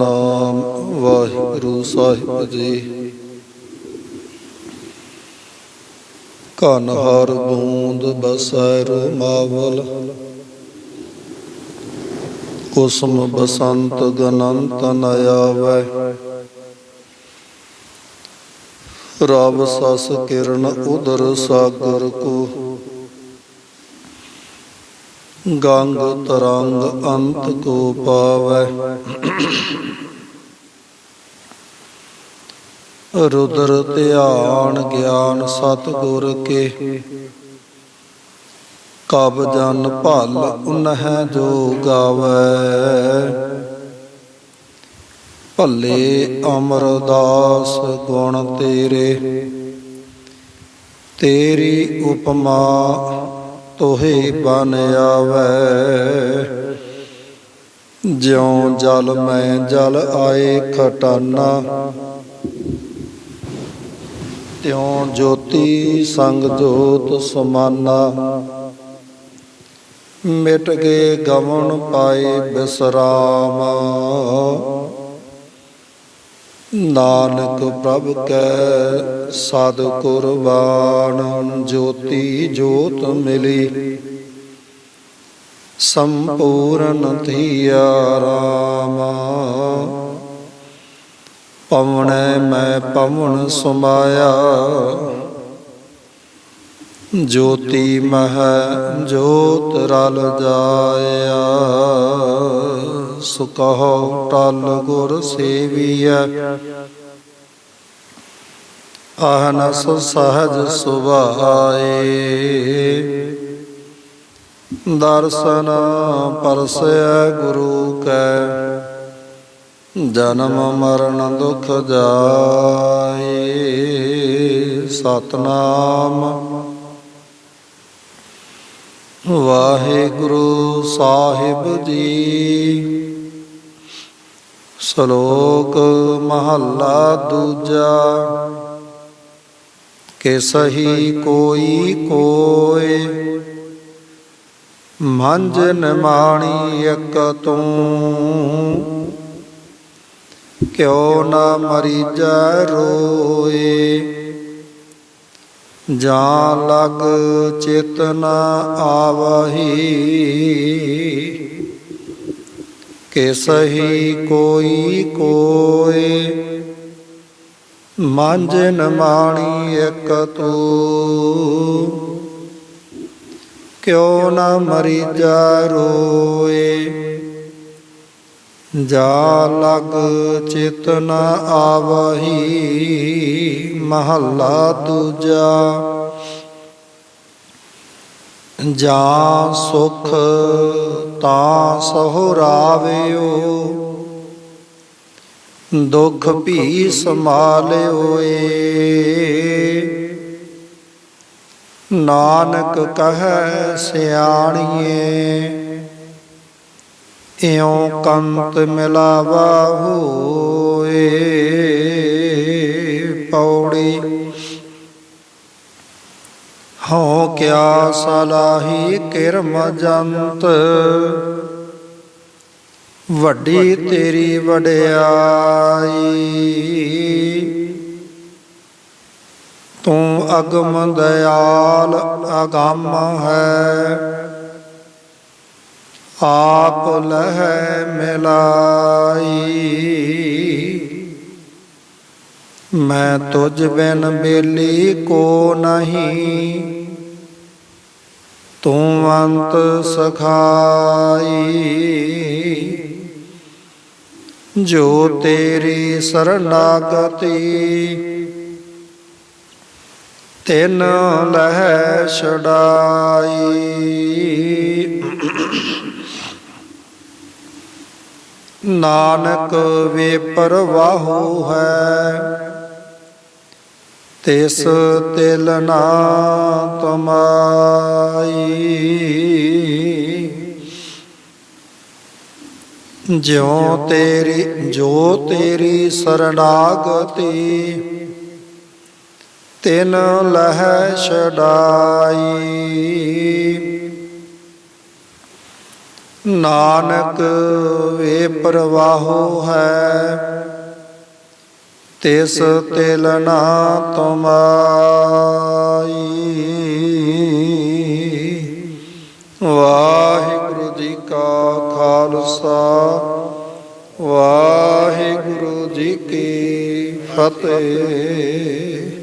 ਨਾਮ ਵਾਹਿਗੁਰੂ ਸਾਹਿਬ ਜੀ। ਕਨ ਹਰ ਬੂੰਦ ਬਸੈ ਰਮਾਵਲ ਕੁਸਮ ਬਸੰਤ ਗਨੰਤ ਨ ਆਵੈ। ਰਬ ਸਸ ਕਿਰਨ ਉਦਰ ਸਾਗਰ ਕੋ। ਗੰਗ ਤਰੰਗ ਅੰਤ ਕੋ ਪਾਵੈ। ਰੁਦਰ ਧਿਆਨ ਗਿਆਨ ਸਤਿਗੁਰ ਕੇ। ਕਬ ਜਨ ਭਲ ਉਨਹਿ ਜੋ ਗਾਵੈ। ਭੱਲੇ ਅਮਰਦਾਸ ਗੁਣ ਤੇਰੇ। ਤੇਰੀ ਉਪਮਾ ਤੋਹੇ ਬਨ ਆਵੈ। ਜਿਉ ਜਲ ਮੈਂ ਜਲ ਆਏ ਖਟਾਨਾ। ਤਿਉ ਜੋਤੀ ਸੰਗ ਜੋਤ ਸਮਾਨਾ। ਮਿਟ ਗਏ ਗਮਨ ਪਾਏ ਬਿਸਰਾਮ। ਨਾਨਕ ਪ੍ਰਭ ਕੈ, ਸਦ ਕੁਰਬਾਨ ਜੋਤੀ ਜੋਤ ਮਿਲੀ। ਸੰਪੂਰਨ ਥੀਆ ਰਾਮਾ, ਪਵਣੈ ਮੈਂ ਪਵਨ ਸੁਮਾਇਆ। ਜੋਤੀ ਮਹ ਜੋਤ ਰਲ ਜਾਇਆ। ਸੁਕਹੁ ਟਲ ਗੁਰ ਸੇਵੀਐ। ਆਹਨਸ ਸਹਜ ਸੁਭਾਏ। ਦਰਸ਼ਨ ਪਰਸੈ ਗੁਰੂ ਕੈ, ਜਨਮ ਮਰਨ ਦੁਖ ਜਾਏ। ਸਤਨਾਮ ਵਾਹਿਗੁਰੂ ਸਾਹਿਬ ਜੀ। ਸ਼ਲੋਕ ਮਹੱਲਾ ਦੂਜਾ, ਕਿ ਸਹੀ ਕੋਈ ਕੋਏ ਮੰਜਨ ਮਾਣੀ ਇਕ ਤੂੰ। ਕਿਉ ਨਾ ਮਰੀਜੈ ਰੋਏ ਜਾਂ ਲਗ ਚਿਤ ਆਵਹੀ। ਕਿ ਸਹੀ ਕੋਈ ਕੋਏ ਮੰਜ ਨਿਮਾਣੀ ਇਕ ਤੂੰ। ਕਿਉ ਨਾ ਮਰੀ ਜਾ ਰੋਏ। ਜਾ ਲਗ ਚਿਤ ਨ ਆਵਹੀ, ਮਹੱਲਾ ਦੂਜਾ। ਜਾਂ ਸੁਖ ਤਾਂ ਸਹੁਰਾਵਿਓ ਦੁਖ ਭੀ ਸਮਾਲਿਓਏ ਨਾਨਕ ਕਹੈ ਸਿਆਣੀਏ ਇਉਂ ਕੰਤ ਮਿਲਾਵਾ ਹੋਏ, ਪੌੜੀ। ਹਉ ਕਿਆ ਸਲਾਹੀ ਕਿਰਮ ਜੰਤ, ਵੱਡੀ ਤੇਰੀ ਵਡਿਆਈ। ਤੂੰ ਅਗਮ ਦਿਆਲ ਅਗੰਮ ਹੈ ਆਪ ਲਹਿ ਮਿਲਾਈ। ਮੈਂ ਤੁਝ ਬਿਨ ਬੇਲੀ ਕੋ ਨਹੀਂ। ਤੂੰ ਅੰਤ ਸਖਾਈ। ਜੋ ਤੇਰੀ ਸਰਨਾਗਤੀ, ਤਿਨ ਲਹਿ ਛਡਾਈ। ਨਾਨਕ ਵੇ ਪਰਵਾਹੂ ਹੈ। ਤਿਸ ਤਿਲ ਨਾ ਤਮਾਈ। ਜਿਉ ਤੇਰੀ ਜੋ ਤੇਰੀ ਸਰਣਾਗਤੀ ਤਿਨ ਲਹਿ ਛਡਾਈ। ਨਾਨਕ ਵੇ ਪ੍ਰਵਾਹੋ ਹੈ, ਤਿਸ ਤਿਲ ਨਾ ਤੁਮਾਈ। ਵਾਹਿਗੁਰੂ ਜੀ ਕਾ ਖਾਲਸਾ, ਵਾਹਿਗੁਰੂ ਜੀ ਕੀ ਫਤਿਹ।